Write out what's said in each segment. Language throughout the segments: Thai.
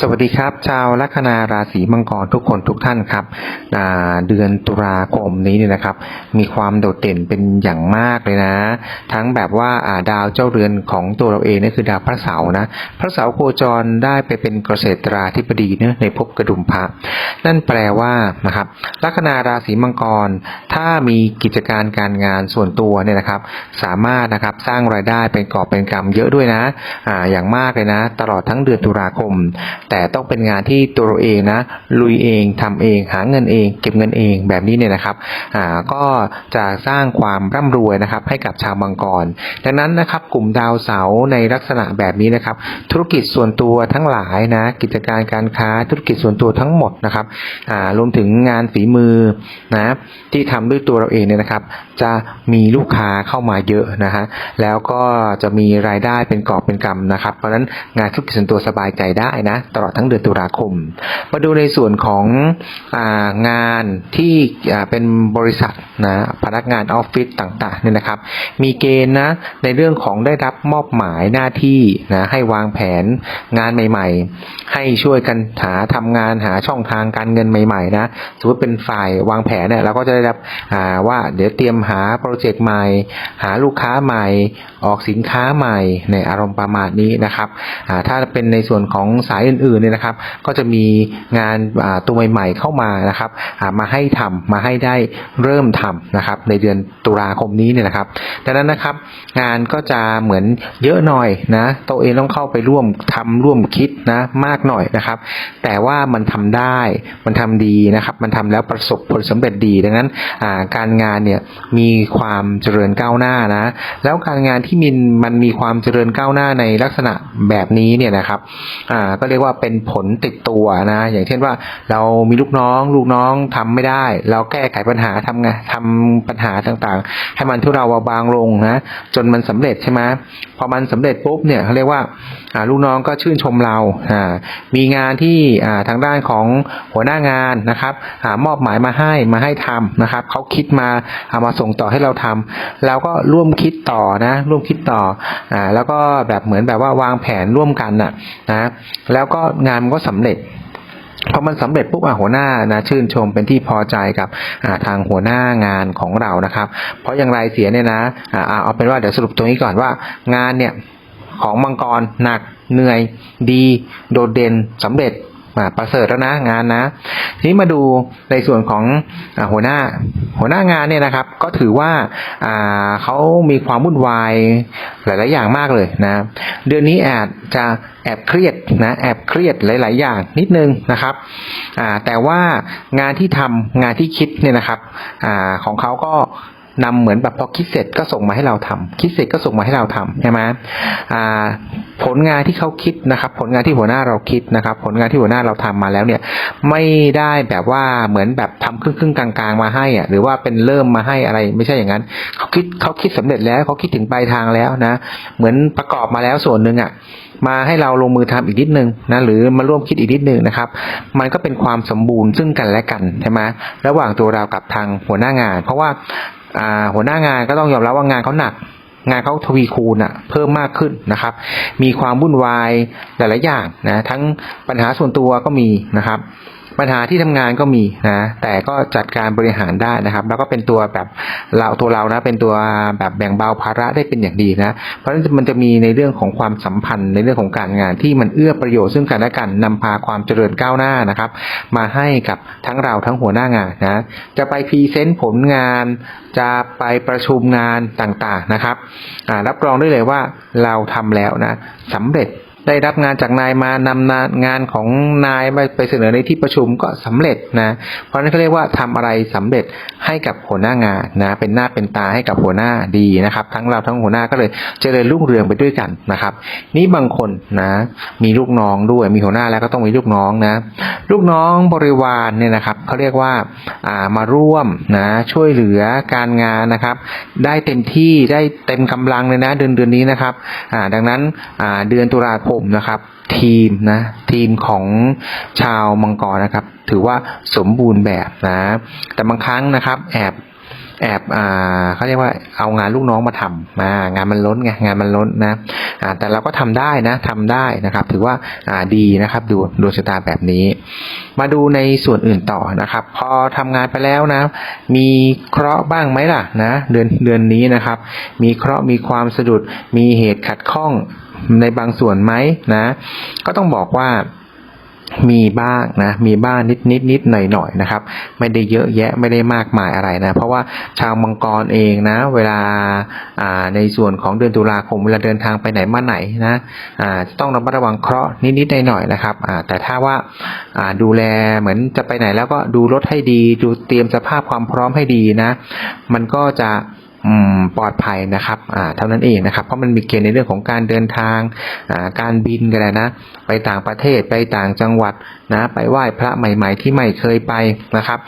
สวัสดีครับ ชาวลัคนาราศีมังกรทุกคนทุกท่านครับเดือนตุลาคมนี้เนี่ยนะครับ มีความโดดเด่นเป็นอย่างมากเลยนะ ทั้งแบบว่าดาวเจ้าเรือนของตัวเราเองนี่คือดาวพระเสาร์นะ พระเสาร์โคจรได้ไปเป็นเกษตราธิบดีเนะในภพกระดุมพระนั่นแปลว่านะครับลัคนาราศีมังกร ถ้ามีกิจการการงานส่วนตัวเนี่ยนะครับ สามารถนะครับสร้างรายได้เป็นกอบเป็นกำเยอะด้วยนะออย่างมากเลยนะ ตลอดทั้งเดือนตุลาคม แต่ต้องเป็นงานที่ตัวเราเองนะ ลุยเองทำเอง หาเงินเอง เก็บเงินเองแบบนี้เนี่ยนะครับอ่าก็จะสร้างความร่ำรวยนะครับ ให้กับชาวมังกร ดังนั้นนะครับ กลุ่มดาวเสาในลักษณะแบบนี้นะครับ ธุรกิจส่วนตัวทั้งหลายนะ กิจการการค้าธุรกิจส่วนตัวทั้งหมดนะครับอ่ารวมถึงงานฝีมือนะที่ทำด้วยตัวเราเองเนี่ยนะครับ จะมีลูกค้าเข้ามาเยอะนะฮะแล้วก็จะมีรายได้เป็นกอบเป็นกำนะครับ เพราะฉะนั้นงานธุรกิจส่วนตัวสบายใจได้นะตลอดทั้งเดือนตุลาคม มาดูในส่วนขององานที่เป็นบริษัทนะพนักงานออฟฟิศต่างๆเนี่ยนะครับ มีเกณฑ์นะในเรื่องของได้รับมอบหมายหน้าที่นะให้วางแผนงานใหม่ ๆ ให้ช่วยกันหาทำงานหาช่องทางการเงินใหม่ๆนะสมมติเป็นฝ่ายวางแผนเนี่ยเราก็จะได้รับว่าเดี๋ยวเตรียมหาโปรเจกต์ใหม่ หาลูกค้าใหม่ ออกสินค้าใหม่ในอารมณ์ประมาณนี้นะครับถ้าเป็นในส่วนของสายอื่นๆเนี่ยนะครับ ก็จะมีงานตัวใหม่ๆเข้ามานะครับมาให้ทำมาให้ได้เริ่มทำนะครับในเดือนตุลาคมนี้เนี่ยนะครับดังนั้นนะครับงานก็จะเหมือนเยอะหน่อยนะตัวเองต้องเข้าไปร่วมทำร่วมคิดนะมากหน่อยนะครับ แต่ว่ามันทำได้มันทำดีนะครับ มันทำแล้วประสบผลสำเร็จดีดังนั้นการงานเนี่ยมีความเจริญก้าวหน้านะแล้วการงานที่มีมันมีความเจริญก้าวหน้าในลักษณะแบบนี้เนี่ยนะครับอ่าก็เรียกว่าเป็นผลติดตัวนะ อย่างเช่นว่าเรามีลูกน้องลูกน้องทำไม่ได้ เราแก้ไขปัญหาทำไงทำปัญหาต่างๆ ให้มันทุเราเบาบางลงนะ จนมันสำเร็จใช่ไหมพอมันสำเร็จปุ๊บเนี่ยเขาเรียกว่าอ่าลูกน้องก็ชื่นชมเราอ่ามีงานที่อ่าทางด้านของหัวหน้างานนะครับอ่ามอบหมายมาให้มาให้ทำนะครับเขาคิดมาเอามาส่งต่อให้เราทำเราก็ร่วมคิดต่อนะ ร่วมคิดต่ออ่าแล้วก็แบบเหมือนแบบว่าวางแผนร่วมกันน่ะนะแล้วก็งานมันก็สำเร็จพอมันสำเร็จปุ๊บอะหัวหน้านะชื่นชมเป็นที่พอใจกับทางหัวหน้างานของเรานะครับ เพราะอย่างไรเสียเนี่ยนะอ่าเอาเป็นว่าเดี๋ยวสรุปตรงนี้ก่อนว่างานเนี่ยของมังกรหนักเหนื่อย ดี โดดเด่นสำเร็จ ประเสริฐแล้วนะงานนะทีนี้มาดูในส่วนของอหัวหน้าหัวหน้างานเนี่ยนะครับ ก็ถือว่าเขามีความวุ่นวายหลาย ๆ อย่างมากเลยนะ เดือนนี้อาจจะแอบเครียดนะแอบเครียดหลาย ๆ อย่างนิดนึงนะครับแต่ว่างานที่ทำงานที่คิดเนี่ยนะครับอของเขาก็ นำเหมือนแบบพอคิดเสร็จก็ส่งมาให้เราทำคิดเสร็จก็ส่งมาให้เราทำใช่ไหมผลงานที่เขาคิดนะครับ ผลงานที่หัวหน้าเราคิดนะครับ ผลงานที่หัวหน้าเราทำมาแล้วเนี่ยไม่ได้แบบว่าเหมือนแบบทำครึ่งครึ่งๆกลางๆมาให้อะหรือว่าเป็นเริ่มมาให้อะไรไม่ใช่อย่างนั้นเขาคิดเขาคิดสำเร็จแล้วเขาคิดถึงปลายทางแล้วนะ เหมือนประกอบมาแล้วส่วนหนึ่งอะมาให้เราลงมือทำอีกนิดนึงนะหรือมาร่วมคิดอีกนิดนึงนะครับ มันก็เป็นความสมบูรณ์ซึ่งกันและกันใช่ไหมระหว่างตัวเรากับทางหัวหน้างาน เพราะว่า หัวหน้างานก็ต้องยอมรับว่างานเขาหนัก งานเขาทวีคูณอะเพิ่มมากขึ้นนะครับ มีความวุ่นวายหลายๆอย่างนะทั้งปัญหาส่วนตัวก็มีนะครับ ปัญหาที่ทำงานก็มีนะแต่ก็จัดการบริหารได้นะครับ แล้วก็เป็นตัวแบบเราตัวเรานะเป็นตัวแบบแบ่งเบาภาระได้เป็นอย่างดีนะ เพราะฉะนั้นมันจะมีในเรื่องของความสัมพันธ์ในเรื่องของการงานที่มันเอื้อประโยชน์ซึ่งกันและกันนำพาความเจริญก้าวหน้านะครับ มาให้กับทั้งเราทั้งหัวหน้างานนะจะไปพรีเซนต์ผลงาน จะไปประชุมงานต่างๆนะครับอ่ารับรองได้เลยว่าเราทำแล้วนะสำเร็จ ได้รับงานจากนายมานำงานของนายไปเสนอในที่ประชุมก็สำเร็จนะเพราะนั้นเขาเรียกว่าทำอะไรสำเร็จให้กับหัวหน้างานนะเป็นหน้าเป็นตาให้กับหัวหน้าดีนะครับ ทั้งเราทั้งหัวหน้าก็เลยเจริญรุ่งเรืองไปด้วยกันนะครับ นี่บางคนนะมีลูกน้องด้วยมีหัวหน้าแล้วก็ต้องมีลูกน้องนะลูกน้องบริวารเนี่ยนะครับเขาเรียกว่าอ่ามาร่วมนะช่วยเหลือการงานนะครับ ได้เต็มที่ได้เต็มกำลังเลยนะเดือนเดือนนี้นะครับอ่าดังนั้นอ่าเดือนตุลาคมนะครับ ทีมนะทีมของชาวมังกรนะครับ ถือว่าสมบูรณ์แบบนะ แต่บางครั้งนะครับแอบแอบอ่าเขาเรียกว่าเอางานลูกน้องมาทำมางานมันล้นไงงานมันล้นนะอ่าแต่เราก็ทำได้นะทำได้นะครับ ถือว่าอ่าดีนะครับ ดูดวงชะตาแบบนี้ มาดูในส่วนอื่นต่อนะครับ พอทำงานไปแล้วนะ มีเคราะห์บ้างไหมล่ะนะ เดือนเดือนนี้นะครับ มีเคราะห์มีความสะดุดมีเหตุขัดข้อง ในบางส่วนไหมนะ ก็ต้องบอกว่ามีบ้างนะ มีบ้างนิดนิดนิดหน่อยหน่อยนะครับ ไม่ได้เยอะแยะไม่ได้มากมายอะไรนะ เพราะว่าชาวมังกรเองนะ เวลาอ่าในส่วนของเดือนตุลาคมเวลาเดินทางไปไหนมาไหนนะอ่าต้องระมัดระวังเคราะห์นิดนิดหน่อยหน่อยนะครับอ่าแต่ถ้าว่าอ่าดูแลเหมือนจะไปไหนแล้วก็ดูรถให้ดี ดูเตรียมสภาพความพร้อมให้ดีนะ มันก็จะ ปลอดภัยนะครับอ่าเท่านั้นเองนะครับ เพราะมันมีเกณฑ์ในเรื่องของการเดินทางอ่าการบินกันแหละนะ ไปต่างประเทศไปต่างจังหวัด นะไปไหว้พระใหม่ ๆ ที่ไม่เคยไปนะครับ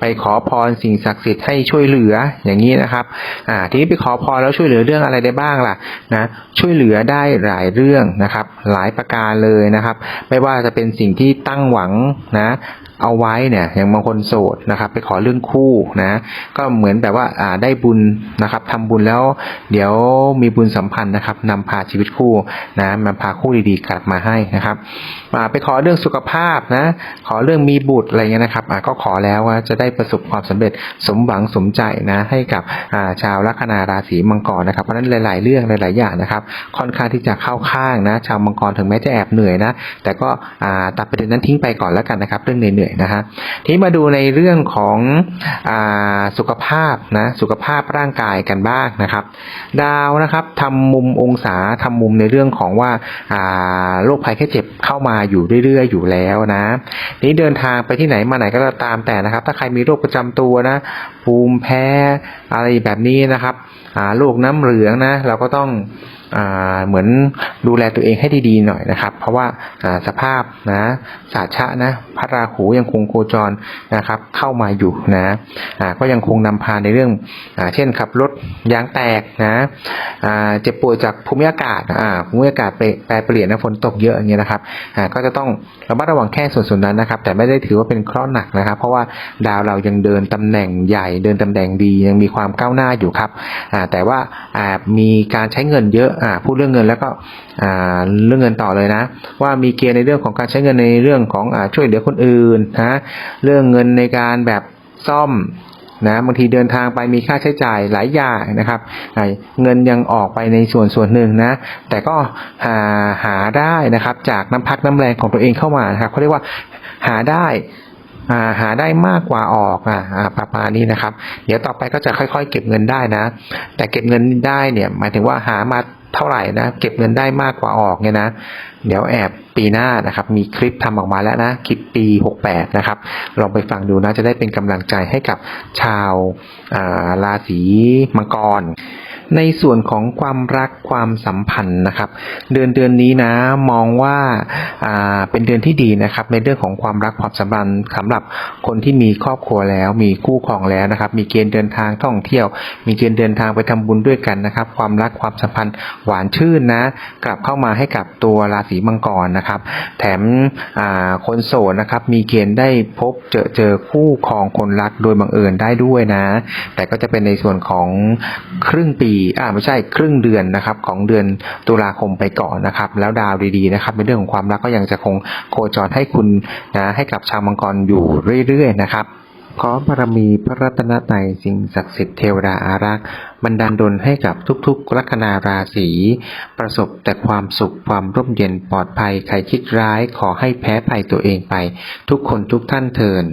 ไปขอพรสิ่งศักดิ์สิทธิ์ให้ช่วยเหลืออย่างนี้นะครับอ่าทีนี้ไปขอพรแล้วช่วยเหลือเรื่องอะไรได้บ้างล่ะนะช่วยเหลือได้หลายเรื่องนะครับ หลายประการเลยนะครับ ไม่ว่าจะเป็นสิ่งที่ตั้งหวังนะเอาไว้เนี่ยอย่างบางคนโสดนะครับ ไปขอเรื่องคู่นะก็เหมือนแบบว่าอ่าได้บุญนะครับทำบุญแล้ว เดี๋ยวมีบุญสัมพันธ์นะครับนำพาชีวิตคู่นะมาพาคู่ดีๆกลับมาให้นะครับอ่าไปขอเรื่องสุขภาพนะ ขอเรื่องมีบุตรอะไรเงี้ยนะครับอ่าก็ขอแล้วว่าจะได้ประสบความสำเร็จสมหวังสมใจนะให้กับาชาวลัคนาราศีมังกรนะครับเพราะฉะนั้นหลาย ๆ เรื่องหลาย ๆ อย่างนะครับ ค่อนข้างที่จะเข้าข้างนะชาวมังกรถึงแม้จะแอบเหนื่อยนะ แต่ก็ตัดประเด็นนั้นทิ้งไปก่อนแล้วกันนะครับ เรื่องเหนื่อยๆนะฮะทีมาดูในเรื่องของอสุขภาพนะสุขภาพร่างกายกันบ้างนะครับ ดาวนะครับทำมุมองศาทำมุมในเรื่องของว่าอ่าโรคภัยแค่เจ็บเข้ามาอยู่เรื่อยๆอยู่แล้วนะทีนี้เดินทางไปที่ไหนมาไหนก็ตามแต่นะครับ ถ้าใครมีโรคประจำตัวนะภูมิแพ้อะไรแบบนี้นะครับ อาโรคน้ำเหลืองนะเราก็ต้องอเหมือนดูแลตัวเองให้ดีๆหน่อยนะครับ เพราะว่าสภาพนะสาชะนะพระราหูยังคงโคจรนะครับ เข้ามาอยู่นะก็ยังคงนำพาในเรื่องอเช่นขับรถยางแตกนะเจ็บป่วยจากภูมิอากาศภูมิอากาศแปรเปลี่ยนนะฝนตกเยอะอย่างเงี้ยนะครับก็จะต้องระมัดระวังแค่ส่วนๆนั้นนะครับ แต่ไม่ได้ถือว่าเป็นเคราะห์หนักนะครับ เพราะว่าดาวเรายังเดินตำแหน่งใหญ่เดินตำแหน่งดียังมีความก้าวหน้าอยู่ครับแต่ว่าอ่ามีการใช้เงินเยอะอ่าพูดเรื่องเงินแล้วก็อ่าเรื่องเงินต่อเลยนะ ว่ามีเกณฑ์ในเรื่องของการใช้เงินในเรื่องของอช่วยเหลือคนอื่นนะเรื่องเงินในการแบบซ่อมนะบางทีเดินทางไปมีค่าใช้จ่ายหลายอย่างนะครับเงินยังออกไปในส่วนส่วนหนึ่งนะ แต่ก็หาหาได้นะครับ จากน้ำพักน้ำแรงของตัวเองเข้ามานะครับเขาเรียกว่าหาได้ หาได้มากกว่าออกอ่าอ่าประมาณนี้นะครับ เดี๋ยวต่อไปก็จะค่อยๆ เก็บเงินได้นะ แต่เก็บเงินได้เนี่ยหมายถึงว่าหามาเท่าไหร่นะเก็บเงินได้มากกว่าออกเนี่ยนะ เดี๋ยวแอบปีหน้านะครับ มีคลิปทำออกมาแล้วนะคลิปปี 68 นะครับ ลองไปฟังดูนะจะได้เป็นกำลังใจให้กับชาวอ่าราศีมังกร ในส่วนของความรักความสัมพันธ์นะครับ เดือนเดือนนี้นะมองว่าอ่าเป็นเดือนที่ดีนะครับ ในเรื่องของความรักความสัมพันธ์สำหรับคนที่มีครอบครัวแล้ว มีคู่ครองแล้วนะครับ มีเกณฑ์เดินทางท่องเที่ยว มีเกณฑ์เดินทางไปทำบุญด้วยกันนะครับ ความรักความสัมพันธ์หวานชื่นนะ กลับเข้ามาให้กับตัวราศีมังกรนะครับ แถมอ่าคนโสดนะครับ มีเกณฑ์ได้พบเจอเจอคู่ครองคนรักโดยบังเอิญได้ด้วยนะ แต่ก็จะเป็นในส่วนของครึ่งปีอ่าไม่ใช่ครึ่งเดือนนะครับของเดือนตุลาคมไปก่อนนะครับ แล้วดาวดีๆนะครับในเรื่องของความรักก็ยังจะคงโคจรให้คุณนะให้กับชาวมังกรอยู่เรื่อยๆนะครับขอบารมีพระรัตนตรัยสิ่งศักดิ์สิทธิ์เทวดาอารักษ์บันดาลดลให้กับทุกๆลัคนาราศีประสบแต่ความสุขความร่มเย็นปลอดภัยใครคิดร้ายขอให้แพ้ภัยตัวเองไป ทุกคนทุกท่านเทิน